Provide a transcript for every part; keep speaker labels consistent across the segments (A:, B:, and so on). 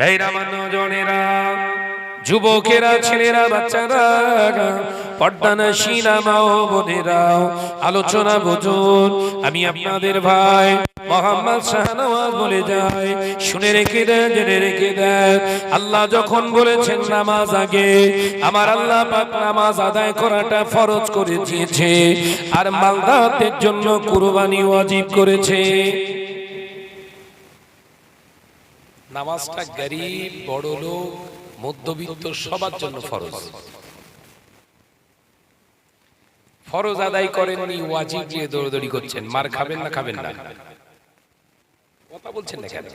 A: ভাইরা যুবকেরা, ছেলেরা, বাচ্চারা পর্দানা শিনা মাও বোনেরা, আলোচনা বুঝুন। আমি আপনাদের ভাই মোহাম্মদ শাহনওয়াজ বলে যাই, শুনে রেখে দেন, জেনে রেখে দেন। আল্লাহ যখন বলেছেন নামাজ আগে, আমার আল্লাহ পাক নামাজ আদায় করাটা ফরজ করে দিয়েছে, আর মালদাতের জন্য কুরবানি ওয়াজিব করেছে। নামাজটা গরিব, বড় লোক, মধ্যবিত্ত, সবার জন্য ফরজ। ফরজ আদায় করেননি, ওয়াজিব দিয়ে দৌড়দৌড়ি করছেন। মার খাবেন না খাবেন না। কথা বলছেন না কেন?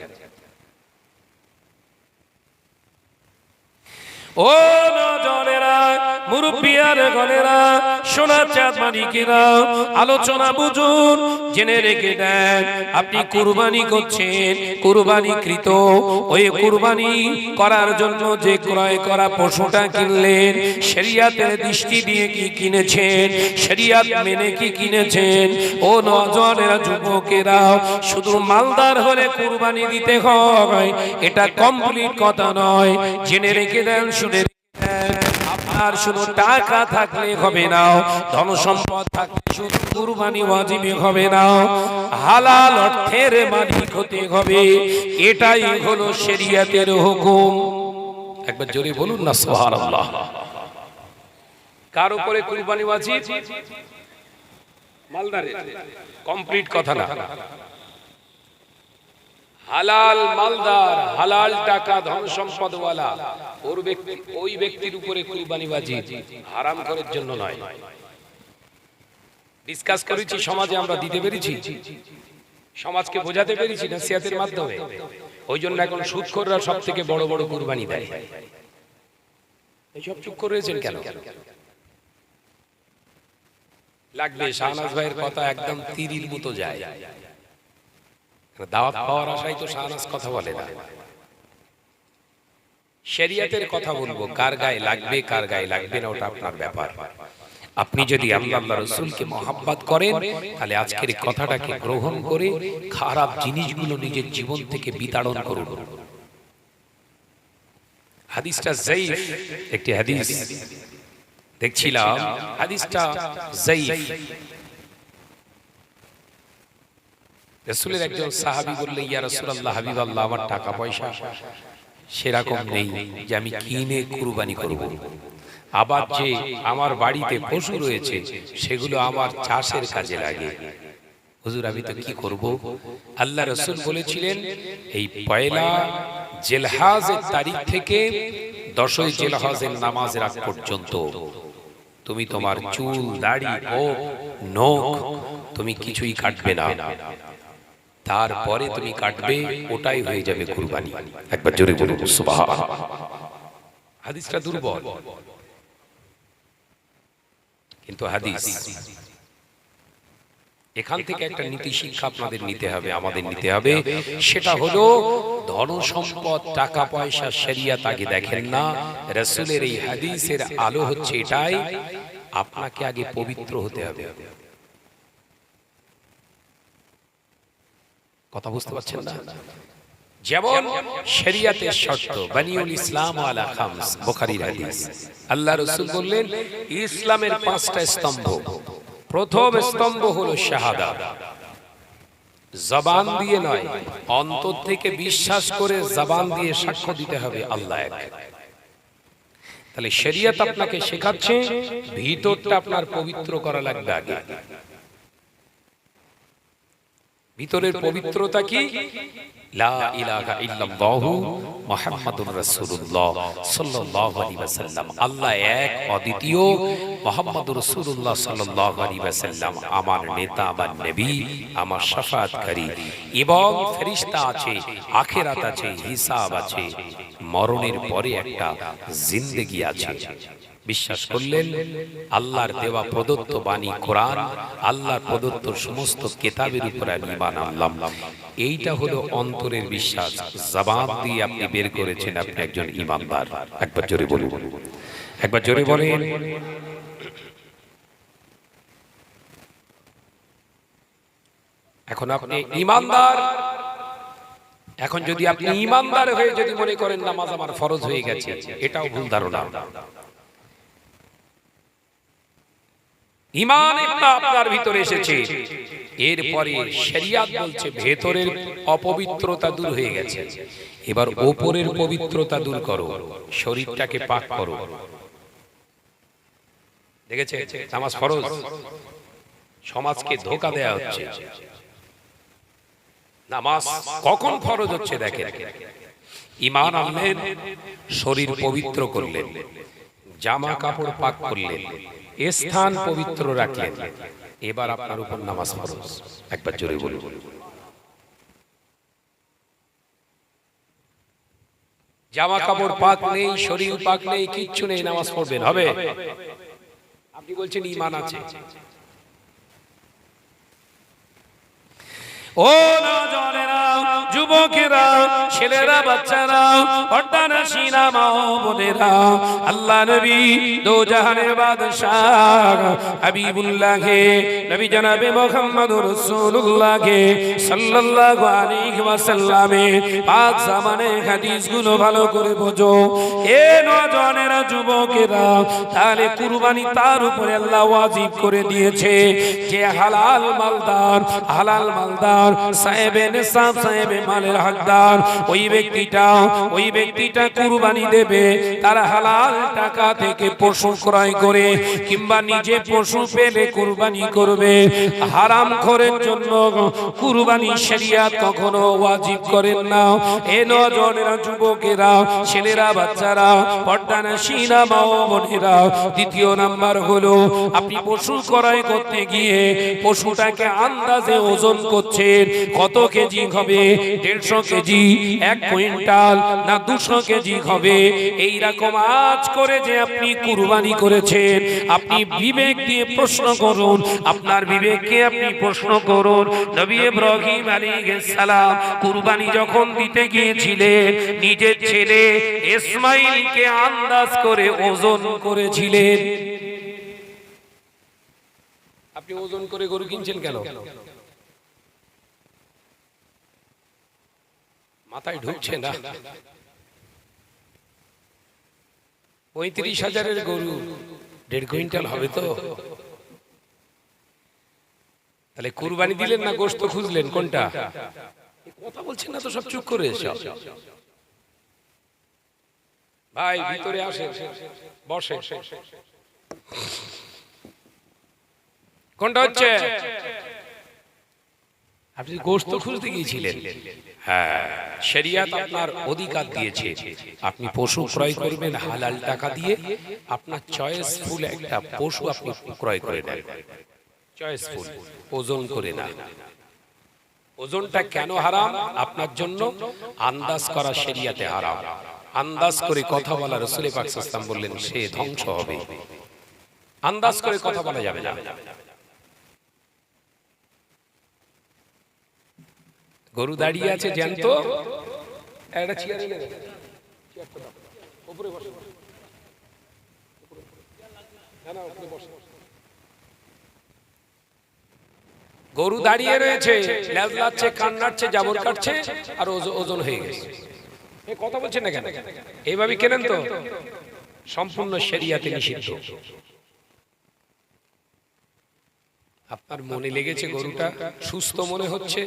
A: ও নজনেরা মুরব্বিয়ার গনেরা সোনা চাঁদ মানিকেরা আলোচনা বুঝুন, জেনে রেখে দেন, আপনি কুরবানি করছেন, কুরবানি কৃত, ওই কুরবানি করার জন্য যে ক্রয় করা পশুটা কিনলেন, শরিয়াতের দৃষ্টি দিয়ে কি কিনেছেন, শরিয়াত মেনে কি কিনেছেন, ও নজনেরা যুবকেরা, শুধু মালদার হলে কুরবানি দিতে হয়, এটা কমপ্লিট কথা নয়, জেনে রেখে দেন। আপনার শুধু টাকা থাকলে হবে না ধন সম্পদ থাকলে শুধু কুরবানি ওয়াজিবি হবে না, হালাল অর্থের মালিক হতে হবে, এটাই হলো শরিয়াতের হুকুম। একবার জোরে বলুন না, সুবহানাল্লাহ। কার উপরে কুরবানি ওয়াজিব? মালদারে কমপ্লিট কথা না। হালাল মালদার হালাল টাকা ধন সম্পদওয়ালা। ওর ব্যক্তি ওই ব্যক্তির উপরে কুরবানি ওয়াজিব হারাম করার জন্য নয়। ডিসকাস করেছি, সমাজে আমরা দিতে পেরেছি। সমাজকে বোঝাতে পেরেছি না সিয়াতের মাধ্যমে। ওই জন্য এখন সুদখোররা সব থেকে বড় বড় কুরবানি দেয়। এইসব চুপ করে রয়েছেন কেন? লাগবে, শাহনাজ ভাইয়ের কথা একদম তিরির মতো যায়। দাওয়াত পাওয়ার আশায় তো শাহনাজ কথা বলে না। কথা বলব, কার গায়ে লাগবে, কার গায়ে লাগবে না, ওটা আপনার ব্যাপার। আপনি যদি আল্লাহ রসুলকে মহাব্বাত করেন, তাহলে আজকের কথাটাকে গ্রহণ করে খারাপ জিনিসগুলো নিজের জীবন থেকে বিতাড়ন করুন। হাদিসটা জাইফ একটি হাদিস। দেখছিলাম, হাদিসটা জাইফ রসুলের একজন সাহাবি বললে ইয়া রসুল্লাহ হাবিব আল্লাহ আমার টাকা পয়সা সেরকম নেই যে আমি কিনে কুরবানি করব। আবার যে আমার বাড়িতে পশু রয়েছে সেগুলো আমার চাষের কাজে লাগে। হুজুর আমি তো কি করব? আল্লাহ রসুল বলেছিলেন এই পয়লা জেলহাজের তারিখ থেকে দশই জেলহাজের নামাজ আগ পর্যন্ত। তুমি তোমার চুল দাড়ি ও নখ তুমি কিছুই কাটবে না। তারপরে তুমি কাটবে ওটাই হয়ে যাবে কুরবানি। একবার জোরে বলুন সুবহান হাদিসটা দুর্বল। কিন্তু হাদিস এখান থেকে একটা নীতি শিক্ষা আপনাদের নিতে হবে আমাদের নিতে হবে। সেটা হলো ধন সম্পদ টাকা পয়সা শরিয়াত তাকে দেখেন না। রাসূলের এই হাদিসের আলো হচ্ছে এটাই। আপনাকে আগে পবিত্র হতে হবে। কথা বুঝতে পারছেন না? যেমন শরিয়াতের শর্ত বানিউল ইসলাম আলা খামস বুখারীর হাদিস। আল্লাহ রাসূল বললেন ইসলামের পাঁচটা স্তম্ভ। প্রথম স্তম্ভ হলো শাহাদাত জবান দিয়ে নয় অন্তর থেকে বিশ্বাস করে জবান দিয়ে সাক্ষ্য দিতে হবে আল্লাহ এক তাহলে শরিয়ত আপনাকে শেখাচ্ছে ভিতরটা আপনার পবিত্র করা লাগবে আগে। ভিতরের পবিত্রতা কি? লা ইলাহা ইল্লাল্লাহু মুহাম্মাদুর রাসূলুল্লাহ সাল্লাল্লাহু আলাইহি ওয়াসাল্লাম। আল্লাহ এক অদ্বিতীয় মুহাম্মাদুর রাসূলুল্লাহ সাল্লাল্লাহু আলাইহি ওয়াসাল্লাম। আমার নেতা আমার নবী আমার শাফাআতকারী এবং ফেরেশতা আছে আখিরাত আছে হিসাব আছে মরণের পরে একটা জিন্দেগি আছে। বিশ্বাস করলেন, আল্লাহর দেওয়া প্রদত্ত বাণী কোরআন, আল্লাহর প্রদত্ত সমস্ত কেতাবের উপর আমি আনলাম। এইটা হলো অন্তরের বিশ্বাস। জবাব দিয়ে আপনি বের করেছেন আপনি একজন ইমানদার একবার জোরে বলুন। একবার জোরে বলেন। এখন আপনি ইমানদার এখন যদি আপনি ইমানদার হয়ে যদি মনে করেন নামাজ আমার ফরজ হয়ে গেছে, এটাও ভুল ধারণা। ইমান একটা আপনার ভিতরে এসেছে। এরপরে শরিয়াত বলছে, ভেতরের অপবিত্রতা দূর হয়ে গেছে। এবার ওপরের পবিত্রতা দূর করো, শরীরটাকে পাক করো। দেখেছে? নামাজ ফরজ? সমাজকে ধোকা দেয়া হচ্ছে। নামাজ কখন ফরজ হচ্ছে দেখেন? ইমান আনলেন, শরীর পবিত্র করলেন, জামা কাপড় পাক করলেন। স্থান পবিত্র রাখলেন। এবার আপনার উপর নামাজ ফরজ। একবার জোরে বলুন। জামা কাপড় পাক নেই, শরীর পাক নেই, কিচ্ছু নেই, নামাজ পড়বেন। হবে? আপনি বলছেন ইমান আছে। ও যুবকেরা, ছেলেরা, বাচ্চারা বোনেরা, আল্লাহ নবী দো জাহানের বাদশাহ নবী রাসূলুল্লাহকে সাল্লাল্লাহু আলাইহি ওয়াসাল্লামে জামানে ভালো করে এ যুবকেরা, তাহলে কুরবানি তার উপরে আল্লাহ ওয়াজিব করে দিয়েছে যে হালাল মালদার হালাল মালদার সাহেবে নিসাব সাহেবে মালের হকদার। ওই ব্যক্তিটা ওই ব্যক্তিটা কুরবানি দেবে, তার হালাল টাকা থেকে পশু ক্রয় করে, কিংবা নিজে পশু পেলে কুরবানি করবে। হারাম খরের জন্য কুরবানি শরিয়াত কখনো ওয়াজিব করেন না। এ নজনেরা যুবকেরা, ছেলেরা, বাচ্চারা পর্দানা শিনা মা বোনেরা দ্বিতীয় নাম্বার হলো, আপনি পশু ক্রয় করতে গিয়ে পশুটাকে আন্দাজে ওজন করছেন কত কেজি হবে? দেড়শো কেজি, এক কুইন্টাল না দুশো কেজি হবে? এই রকম আজ করে যে আপনি কুরবানি করেছেন, আপনি বিবেক দিয়ে প্রশ্ন করুন, আপনার বিবেককে আপনি প্রশ্ন করুন, নবী ইব্রাহিম আলাইহিস সালাম কুরবানি যখন দিতে গিয়েছিলেন নিজের ছেলে ইসমাইলকে আন্দাজ করে ওজন করেছিলেন। আপনি ওজন করে গরু কিনছেন কেন? মাথায় ঢুকছে না। পঁয়ত্রিশ হাজারের গরু দেড় কুইন্টাল হবে তো। তাহলে কুরবানি দিলেন না গোস্ত খুঁজলেন? কোনটা? কথা বলছেন না তো সব চুপ করে সব ভাই ভিতরে আসে বসে কোনটা হচ্ছে? আপনি গোস্ত খুঁজতে গিয়েছিলেন। হ্যাঁ শরিয়াত আপনার অধিকার দিয়েছে। আপনি পশু ক্রয় করবেন, হালাল টাকা দিয়ে। আপনার চয়েস ফুল একটা পশু আপনি ক্রয় করে নেন। চয়েস ফুল, ওজন করে না। ওজনটা কেন হারাম? আপনার জন্য আন্দাজ করা শরিয়াতে হারাম। আন্দাজ করে কথা বলা রসুল পাক বললেন, সে ধ্বংস হবে। আন্দাজ করে কথা বলা যাবে না। গরু দাঁড়িয়ে আছে জ্যান্ত। একটা চেয়ারে উপরে বসো। গরু দাঁড়িয়ে রয়েছে ল্যাজ লাচ্ছে কান নাড়ছে জাবর কাটছে আর ওজ- ওজন হয়ে গেছে। এ কথা বলছেন না কেন? এইভাবে কেনেন তো? সম্পূর্ণ শরিয়াতে নিষিদ্ধ। আপনার মনে লেগেছে গরুটা? সুস্থ মনে হচ্ছে?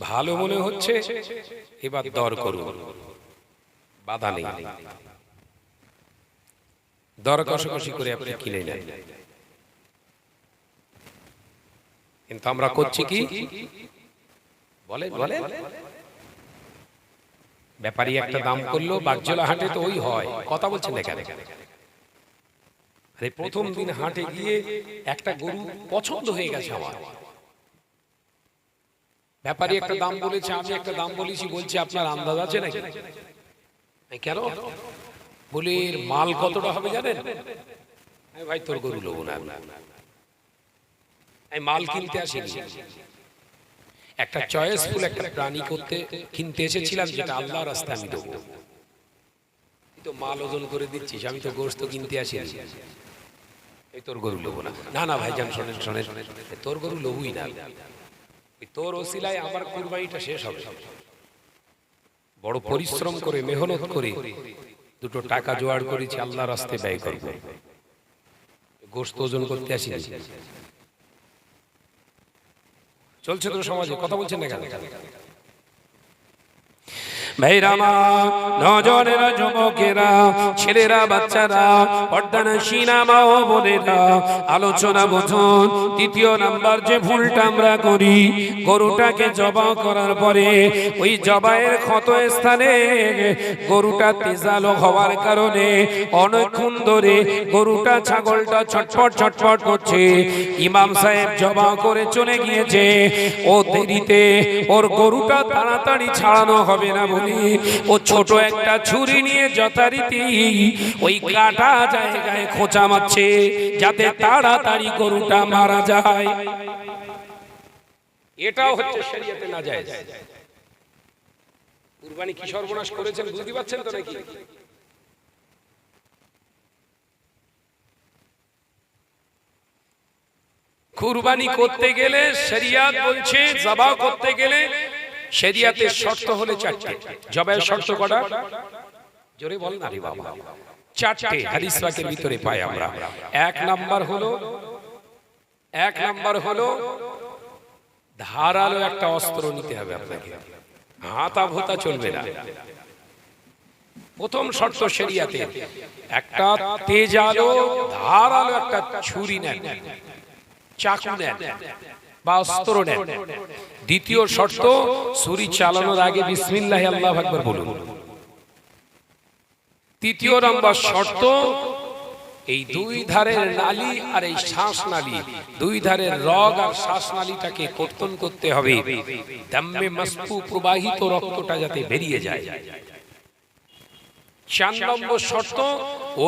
A: ভালো মনে হচ্ছে? এবার দর করুন। বাধা নেই। দর কষাকষি করে আপনি কিনে নেন। কিন্তু আমরা করছি কি? বলে বলে ব্যাপারী একটা দাম করল বাগজলা হাটে তো ওই হয়। কথা বলছেন না কেন? আরে প্রথম দিন হাটে গিয়ে একটা গরু পছন্দ হয়ে গেছে আমার। ব্যাপারী একটা দাম বলেছে, আমি একটা দাম বলেছি, বলছি, আপনার আন্দাজ আছে নাকি? কেন? বলে মাল কতটা হবে জানেন? ভাই, তোর গরু লোবো না। মাল কিনতে আসিনি। একটা চয়েসফুল একটা প্রাণী করতে, কিনতে এসেছিলাম, যেটা আল্লাহ রাস্তায় আমি দেবো। তো মাল ওজন করে দিচ্ছিস, আমি তো গোস্ত কিনতে আসিনি। তোর গরু না। না না শোনেন শোনেন। তোর গরু না। ওই তোর ওসিলায় আমার শেষ হবে। বড় পরিশ্রম করে, মেহনত করে দুটো টাকা জোগাড় করেছি, আল্লাহ রাস্তে ব্যয় করব। গোস্ত ওজন করতে আসি চলছে তো সমাজে, কথা বলছেন না কেন? ভাইরামা নজরেরা যুবকেরা, ছেলেরা, বাচ্চারা পর্দানা সিনামা ও বোনেরা, আলোচনা বুঝুন। তৃতীয় নাম্বার যে ভুলটা আমরা করি, গরুটাকে জবা করার পরে ওই জবাইয়ের ক্ষত স্থানে গরুটা তেজালো হওয়ার কারণে অনেকক্ষণ ধরে গরুটা, ছাগলটা ছটফট ছটফট করছে। ইমাম সাহেব জবা করে চলে গিয়েছে। ও দেরিতে ওর গরুটা তাড়াতাড়ি ছাড়ানো হবে না বলে ও ছোট একটা ছুরি নিয়ে যথারীতি ওই কাটা জায়গায় খোঁচা মারছে, যাতে তাড়াতাড়ি গরুটা মারা যায়। এটাও হচ্ছে শরীয়তে না যায় কুরবানি কি সর্বনাশ করেছেন বুঝতে পারছেন তো নাকি? কুরবানি করতে গেলে শরিয়াত বলছে জবা করতে গেলে শরিয়াতের শর্ত হলে চারটে। জবাইয়ের শর্ত কটা? জোরে বল না রে বাবা। চারটে হাদিস পাকের ভিতরে পাই আমরা। এক নাম্বার হলো এক নাম্বার হলো ধারালো একটা অস্ত্র নিতে হবে আপনাকে। হাতা ভোতা চলবে না। প্রথম শর্ত শরিয়াতে। একটা তেজালো ধারালো একটা ছুরি নেন। চাকু নেন। বা অস্ত্র নেন দ্বিতীয় শর্ত, ছুরি চালানোর আগে বিসমিল্লাহ আল্লাহ আকবার বলুন। তৃতীয় নম্বর শর্ত, এই দুই ধারের নালি আর এই শ্বাস নালি, দুই ধারের রগ আর শ্বাস নালিটাকে কর্তন করতে হবে। দাম্মে মাসপু প্রবাহিত রক্তটা যাতে বেরিয়ে যায়। চার নম্বর শর্ত,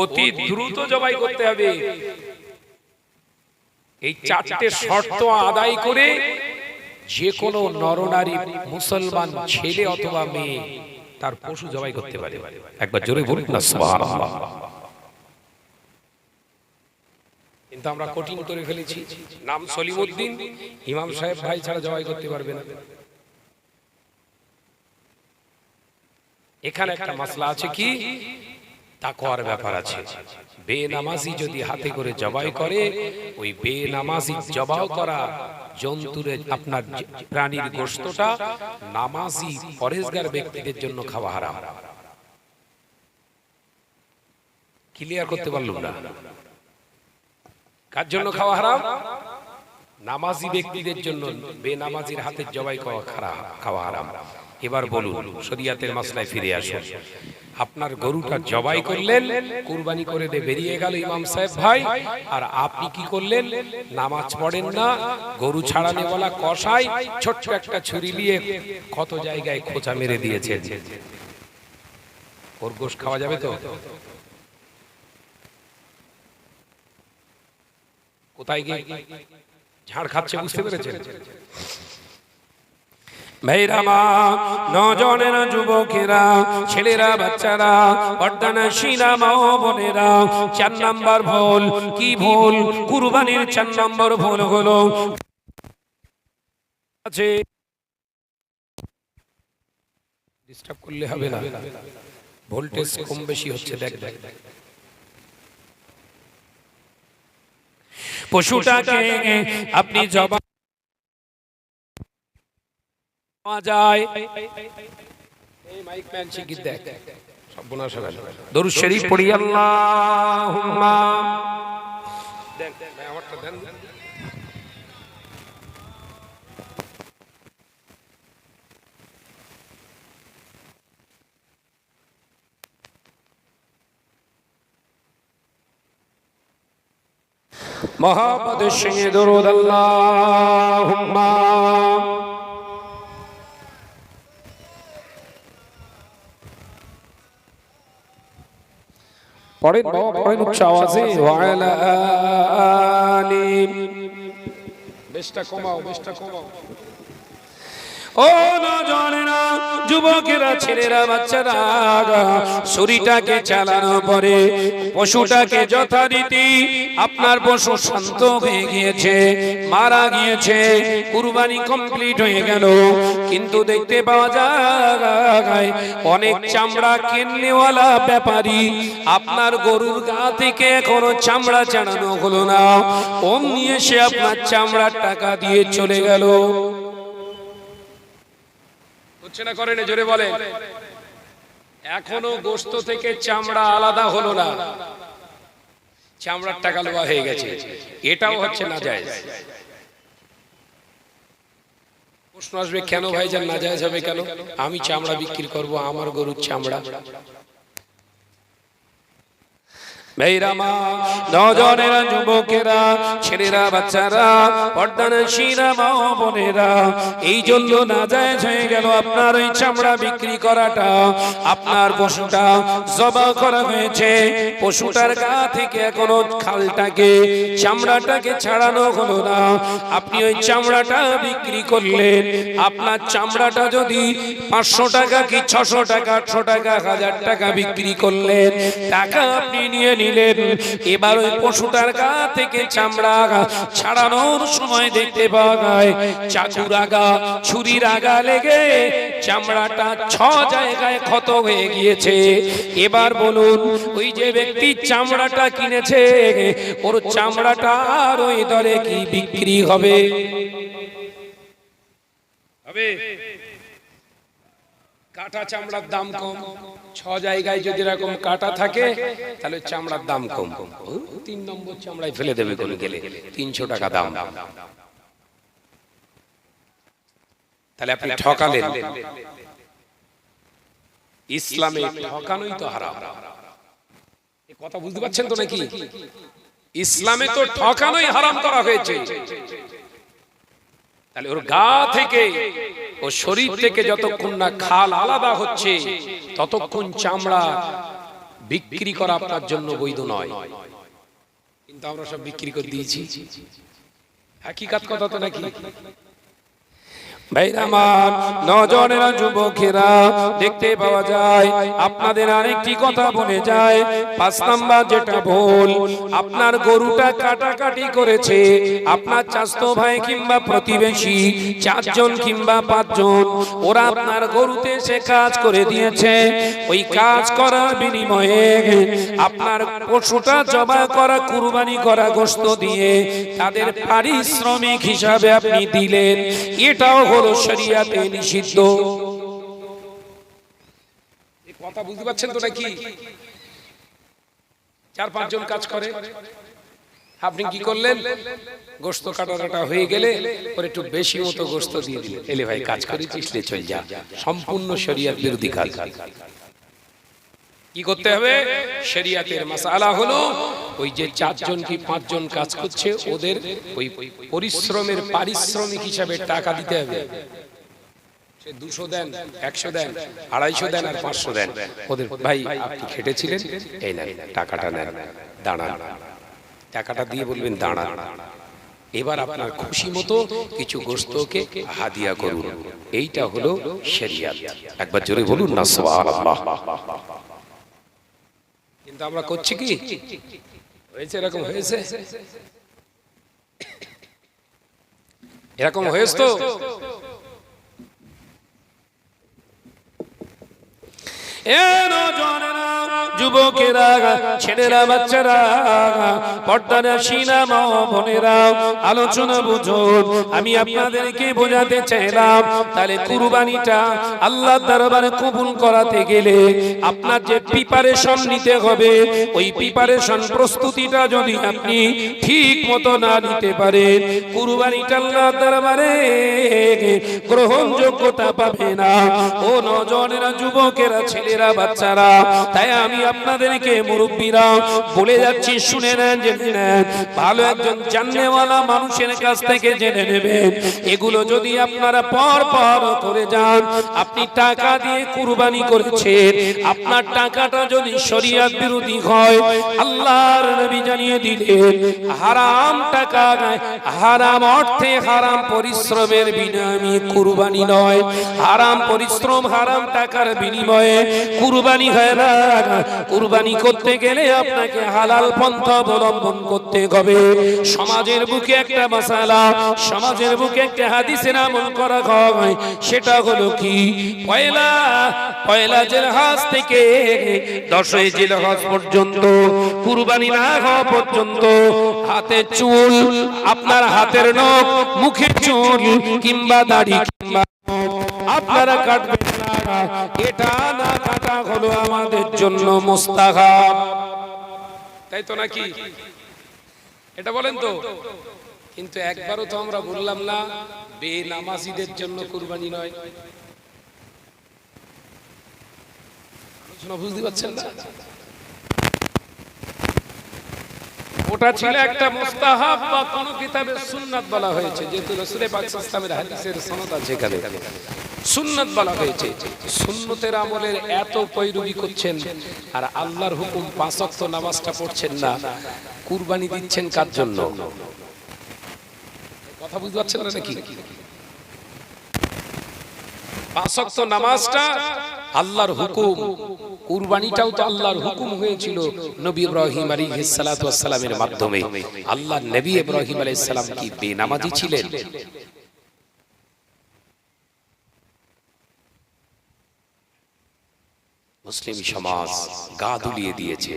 A: অতি দ্রুত জবাই করতে হবে। এই চারটে শর্ত আদায় করে যে কোনো নরনারী মুসলমান ছেলে অথবা মেয়ে তার পশু জবাই করতে পারে। একবার জোরে বলুন না, সুবহানাল্লাহ। কিন্তু আমরা কঠিন করে ফেলেছি। নাম সলিমউদ্দিন ইমাম সাহেব ভাই ছাড়া জবাই করতে পারবে না। এখানে একটা মাসলা আছে কি? তাকওয়ার ব্যাপার আছে। বেনামাজি যদি হাতে করে জবাই করে, ওই বেনামাজি জবাও করা জন্তুরে আপনার প্রাণীর গোশতটা নামাজি পরেশগার ব্যক্তিদের জন্য খাওয়া হারাম। ক্লিয়ার করতে পারলাম না। কার জন্য খাওয়া হারাম? নামাজি ব্যক্তিদের জন্য বেনামাজির হাতে জবাই খাওয়া খারা- খাওয়া হারাম। এবার বলুন শরিয়াতের মাসলায় ফিরে আসুন। আপনার গরুটা জবাই করলেন কুরবানি করে দিয়ে বেরিয়ে গেল ইমাম সাহেব ভাই। আর আপনি কি করলেন? নামাজ পড়েন না গরু ছাড়ানে বলা কষাই ছোট্ট একটা ছুরি নিয়ে কত জায়গায় খোঁচা মেরে দিয়েছে ওর গোশ খাওয়া যাবে তো? কোথায় গিয়ে ঝাড় খাচ্ছে বুঝতে পেরেছেন? ভাইরামা নজনের যুবকেরা, ছেলেরা, বাচ্চারা পর্দানা শিরা মা বোনেরা, চার নাম্বার ভুল, কি ভুল? কুরবানির চার নাম্বার ভুল হলো আছে। ডিস্টার্ব করলে হবে না। ভোল্টেজ কম বেশি হচ্ছে দেখ দেখ। পশুটাকে আপনি জবা পাওয়া যায়। এই মাইক ম্যান শিগগির দেখ। সর্বনাশ হয়ে দরুদ শরীফ পড়ি আল্লাহুম্মা। দেন ভাই আমারটা দেন। মহাপদের সঙ্গে দরুদ আল্লাহুম্মা। পড়েন বাবা পড়েন উচ্চ আওয়াজে ওয়ালা আলি বেশটা কমাও বেশটা কমাও। ও নজনেরা যুবকেরা, ছেলেরা, বাচ্চারা, শরীরটাকে চালানো পরে পশুটাকে যথারীতি আপনার পশু শান্ত হয়ে গিয়েছে, মারা গিয়েছে, কুরবানি কমপ্লিট হয়ে গেল। কিন্তু দেখতে পাওয়া যায়, অনেক চামড়া কিনলেওয়ালা ব্যাপারী, আপনার গরুর গা থেকে এখনও চামড়া চাড়ানো হলো না। অমনি সে আপনার চামড়ার টাকা দিয়ে চলে গেল। হচ্ছে না করেন, জোরে বলে এখনও গোস্ত থেকে চামড়া আলাদা হলো না। চামড়ার টাকা লোয়া হয়ে গেছে। এটাও হচ্ছে না যায় প্রশ্ন আসবে, কেন ভাই যান না যায় কেন? আমি চামড়া বিক্রি করব, আমার গরুর চামড়া। ছেলেরা, বাচ্চারা পর্দানা মা বোনেরা, এই জন্য না যায় গেল আপনার ওই চামড়া বিক্রি করাটা। আপনার পশুটা জবা করা হয়েছে, পশুটার গা থেকে এখনও খালটাকে, চামড়াটাকে ছাড়ানো হলো না। আপনি ওই চামড়াটা বিক্রি করলেন, আপনার চামড়াটা যদি পাঁচশো টাকা কি ছশো টাকা, আটশো টাকা, হাজার টাকা বিক্রি করলেন, টাকা আপনি নিয়ে নিলেন এবার ওই পশুটার গা থেকে চামড়া ছাড়ানোর সময় দেখতে পাওয়া চাকুর আগা, ছুরির আগা লেগে চামড়াটা ছ জায়গায় ক্ষত হয়ে গিয়েছে। এবার বলুন, ওই যে ব্যক্তি চামড়াটা কিনেছে, ওর চামড়াটা আর ওই দরে কি বিক্রি হবে? হবে। কাটা চামড়ার দাম কম। ছ জায়গায় যদি এরকম কাটা থাকে তাহলে চামড়ার দাম কম। ও, তিন নম্বর চামড়ায় ফেলে দেবে কোন গেলে। তিনশো টাকা দাম। তাহলে আপনি ঠকালেন। ইসলামে ঠকানোই তো হারাম। কথা বুঝতে পারছেন তো নাকি? ইসলামে তো ঠকানোই হারাম করা হয়েছে। তাহলে ওর গা থেকে ও শরীর থেকে যতক্ষণ না খাল আলাদা হচ্ছে, ততক্ষণ চামড়া বিক্রি করা আপনার জন্য বৈধ নয়। কিন্তু আমরা সব বিক্রি করে দিয়েছি। হাকিকাত কথা তো নাকি? ভাইরা আমার নজনেরা যুবকেরা দেখতে পাওয়া যায়, আপনাদের আরেকটি কথা বলে যায়। আপনার গরুটা কাটাকাটি করেছে, আপনার চাস্তো ভাই কিংবা প্রতিবেশী, চারজন কিংবা পাঁচজন, ওরা আপনার গরুতে সে কাজ করে দিয়েছে। ওই কাজ করার বিনিময়ে আপনার পশুটা জবা করা, কুরবানি করা গোস্ত দিয়ে তাদের পারিশ্রমিক হিসাবে আপনি দিলেন। এটাও হলো শরিয়াতে নিষিদ্ধ। কথা বুঝতে পারছেন তো নাকি? চার পাঁচজন কাজ করে। আপনি কি করলেন? গোস্ত কাটাটা হয়ে গেলে পরে একটু বেশি মতো গোস্ত দিয়ে দিলেন। এলে ভাই, কাজ করেছিস চল যা। সম্পূর্ণ শরিয়ার বিরোধী কাজ। কি করতে হবে? শরিয়াতের মাসালা হলো ওই যে চারজন কি পাঁচজন কাজ করছে, ওদের ওই পরিশ্রমের পারিশ্রমিক হিসাবে টাকা দিতে হবে। দুশো দেন, একশো দেন, আড়াইশো দেন আর পাঁচশো দেন। টাকাটা এবার আপনার খুশি মতো কিছু গোস্তকে হাদিয়া করুন। এইটা হলো একবার জোরে বলুন, না কিন্তু আমরা করছি কি? হয়েছে এরকম হয়েছে? এরকম হয়েছে তো? এ নজনেরা, যুবকেরা, ছেলেরা, বাচ্চারা, পর্দারা সিনামা বোনেরা আলোচনা বুঝুন। আমি আপনাদেরকে বোঝাতে চাইলাম, তাহলে কুরবানিটা আল্লাহ দরবারে কবুল করাতে গেলে আপনার যে প্রিপারেশন নিতে হবে, ওই প্রিপারেশন প্রস্তুতিটা যদি আপনি ঠিক মতো না নিতে পারেন, কুরবানিটা আল্লাহ দরবারে গ্রহণযোগ্যতা পাবে না। ও নজনেরা, যুবকেরা, ছেলেরা, বাচ্চারা, তাই আমি আপনাদেরকে মুরব্বীরা বলে যাচ্ছি, শুনে নেন, জেনে নেন। ভালো একজন জাননেওয়ালা মানুষের কাছ থেকে জেনে নেবেন। এগুলো যদি আপনারা পর পর করে যান, আপনি টাকা দিয়ে কুরবানি করেছেন, আপনার টাকাটা যদি শরিয়াত বিরোধী হয়, আল্লাহর নবী জানিয়ে দিলেন, হারাম টাকা হারাম অর্থে হারাম পরিশ্রমের বিনিময়ে কুরবানি নয়, হারাম পরিশ্রম, হারাম টাকার বিনিময়ে কুরবানি হয় না। কুরবানি করতে গেলে আপনাকে হালাল পন্থা অবলম্বন করতে হবে। সমাজের বুকে একটা মশালা সমাজের বুকে একটা হাদিসের আমল করা হয়। সেটা হলো কি? পয়লা পয়লা জেলহাজ থেকে দশই জেলহাজ পর্যন্ত, কুরবানি না হওয়া পর্যন্ত হাতে চুল, আপনার হাতের নখ, মুখের চুল কিংবা দাড়ি কিংবা আপনারা কাটবেন। এটা না কাটা হলো আমাদের জন্য মোস্তাহাব। তাই তো নাকি? এটা বলেন তো। কিন্তু একবারও তো আমরা বললাম না, বেনামাজিদের জন্য কুরবানি নয়। আলোচনা বুঝতে পারছেন না? ওটা ছিল একটা মুস্তাহাব বা কোন কিতাবে সুন্নাত বলা হয়েছে, যেহেতু রাসূল পাক সাল্লাল্লাহু হাদিসের সনদ আছে এখানে। সুন্নাত বলা হয়েছে। সুন্নতের আমলের এত পৈরবি করছেন, আর আল্লাহর হুকুম পাঁচ নামাজটা পড়ছেন না। কুরবানি দিচ্ছেন কার জন্য? কথা বুঝতে পারছেন না নাকি? নামাজটা আল্লাহর হুকুম। কুরবানিটাও তো আল্লাহর হুকুম হয়েছিল নবী ইব্রাহিম মাধ্যমে। আল্লাহ নবী ইব্রাহিম আলাইহিস সালাম কি বেনামাজি ছিলেন? মুসলিম সমাজ গা দুলিয়ে দিয়েছে।